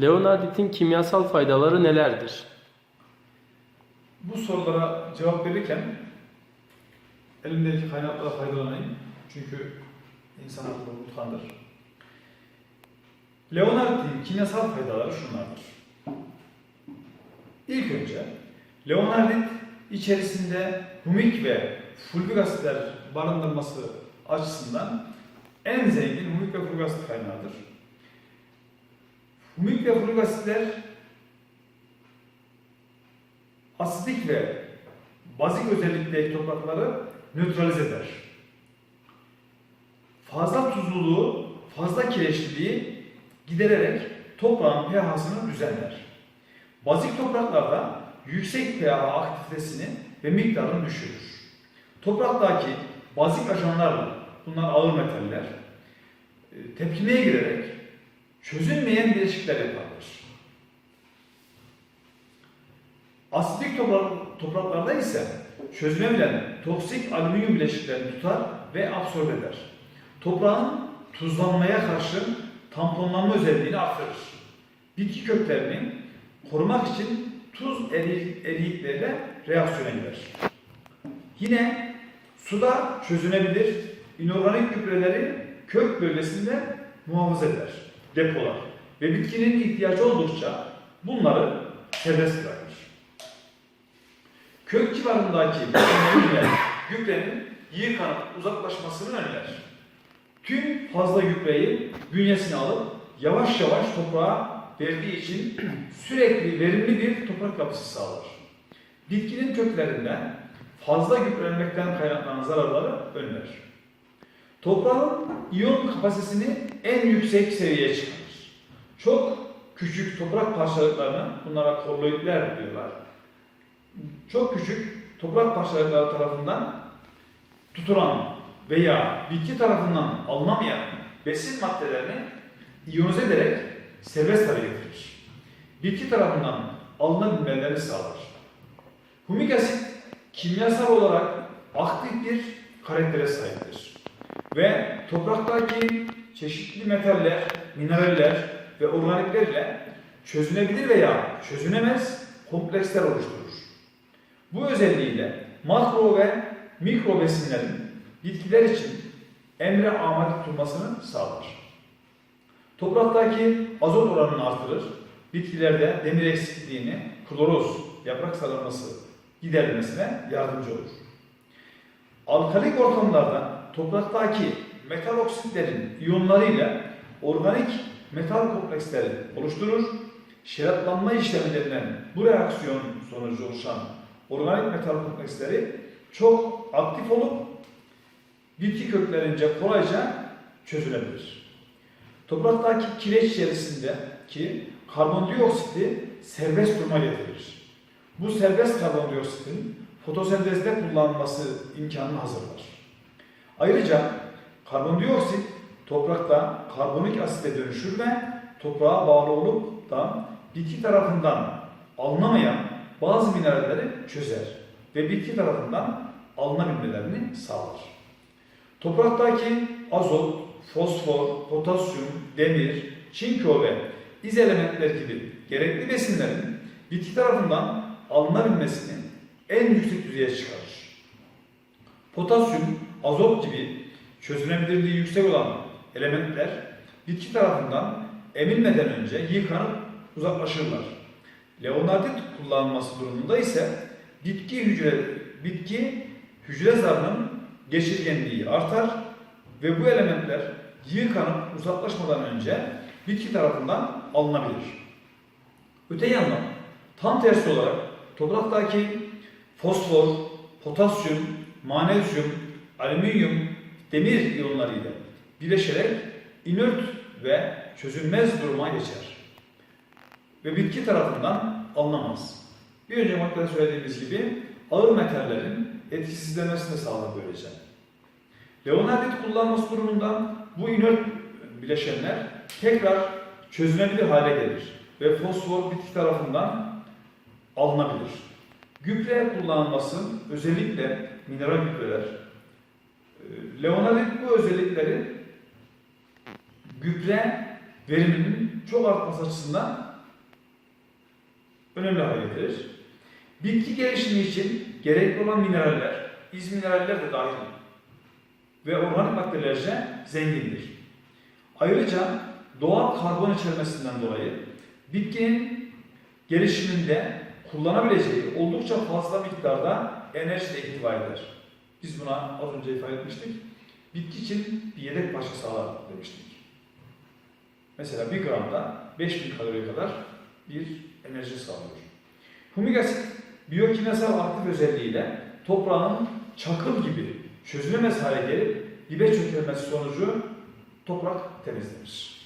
Leonarditin kimyasal faydaları nelerdir? Bu sorulara cevap verirken elimdeki kaynaklara faydalanayım. Çünkü insan aklı unutkandır. Leonard'in kimyasal faydaları şunlardır. İlk önce Leonardit içerisinde humik ve fulvik asitler barındırması açısından en zengin humik ve fulvik asit kaynağıdır. Fulvik asitler asidik ve bazik özellikteki toprakları nötralize eder. Fazla tuzluluğu, fazla kireçliliği gidererek toprağın pH'sını düzenler. Bazik topraklarda yüksek pH aktivitesini ve miktarını düşürür. Topraktaki bazik ajanlarla, bunlar ağır metaller, e, tepkimeye girerek çözülmeyen bileşikler yaparlar. Asidik toprak, topraklarda ise çözülebilen toksik alüminyum bileşiklerini tutar ve absorbe eder. Toprağın tuzlanmaya karşı tamponlanma özelliğini artırır. Bitki köklerini korumak için tuz eri- eriyikleriyle reaksiyona girer. Yine suda çözünebilir inorganik gübreleri kök bölgesinde muhafaza eder, depolar ve bitkinin ihtiyacı oldukça bunları serbest bırakır. Kök civarındaki bitkileriyle gübrenin yıkanıp uzaklaşmasını önler. Tüm fazla gübreyi bünyesine alıp yavaş yavaş toprağa verdiği için sürekli verimli bir toprak yapısı sağlar. Bitkinin köklerinden fazla gübrelenmekten kaynaklanan zararları önler. Toprağın iyon kapasitesini en yüksek seviyeye çıkarır. Çok küçük toprak parçalıklarını, bunlara kolloidler diyorlar, çok küçük toprak parçalıkları tarafından tutulan veya bitki tarafından alınamayan besin maddelerini iyonize ederek serbest hale getirir. Bitki tarafından alınabilmelerini sağlar. Humik asit kimyasal olarak aktif bir karaktere sahiptir. Ve topraktaki çeşitli metaller, mineraller ve organiklerle çözünebilir veya çözünemez kompleksler oluşturur. Bu özelliğiyle makro ve mikro besinlerin bitkiler için emre amade tutulmasını sağlar. Topraktaki azot oranını artırır, bitkilerde demir eksikliğini, kloroz, yaprak sarılması giderilmesine yardımcı olur. Alkalik ortamlarda topraktaki metal oksitlerin iyonlarıyla organik metal kompleksleri oluşturur. Şeratlanma işlemlerinden bu reaksiyon sonucu oluşan organik metal kompleksleri çok aktif olup bitki köklerince kolayca çözülebilir. Topraktaki kireç içerisindeki karbondioksiti serbest duruma getirir. Bu serbest karbondioksitin fotosentezde kullanılması imkanını hazırlar. Ayrıca karbondioksit toprakta karbonik asite dönüşür ve toprağa bağlı olup da bitki tarafından alınamayan bazı mineralleri çözer ve bitki tarafından alınabilmelerini sağlar. Topraktaki azot, fosfor, potasyum, demir, çinko ve iz elementler gibi gerekli besinlerin bitki tarafından alınabilmesini en yüksek düzeye çıkarır. Potasyum, azot gibi çözünebilirliği yüksek olan elementler bitki tarafından emilmeden önce yıkanıp uzaklaşırlar. Leonardit kullanılması durumunda ise bitki hücre bitki hücre zarının geçirgenliği artar ve bu elementler yıkanıp uzaklaşmadan önce bitki tarafından alınabilir. Öte yandan tam tersi olarak topraktaki fosfor, potasyum, manezyum, alüminyum, demir iyonlarıyla birleşerek inert ve çözülmez duruma geçer ve bitki tarafından alınamaz. Bir önceki maddede söylediğimiz gibi ağır metallerin etkisizlemesini sağlar böylece. Leonardit kullanması durumunda bu inert bileşenler tekrar çözünebilir hale gelir ve fosfor bitki tarafından alınabilir. Gübre kullanılması özellikle mineral gübreler. Leonardit bu özellikleri gübre veriminin çok artması açısından önemli hale getirir. Bitki gelişimi için gerekli olan mineraller, iz mineraller de dahil ve organik maddelerce zengindir. Ayrıca doğal karbon içermesinden dolayı bitkinin gelişiminde kullanabileceği oldukça fazla miktarda enerji de ihtiva eder. Biz buna az önce ifade etmiştik. Bitki için bir yedek parça sağlar demiştik. Mesela bir gramda 5000 kaloriye kadar bir enerji sağlıyor. Humik asit biyokimyasal aktif özelliğiyle toprağın çakıl gibi çözülemez hale gelip dibe çökülmesi sonucu toprak temizlenir.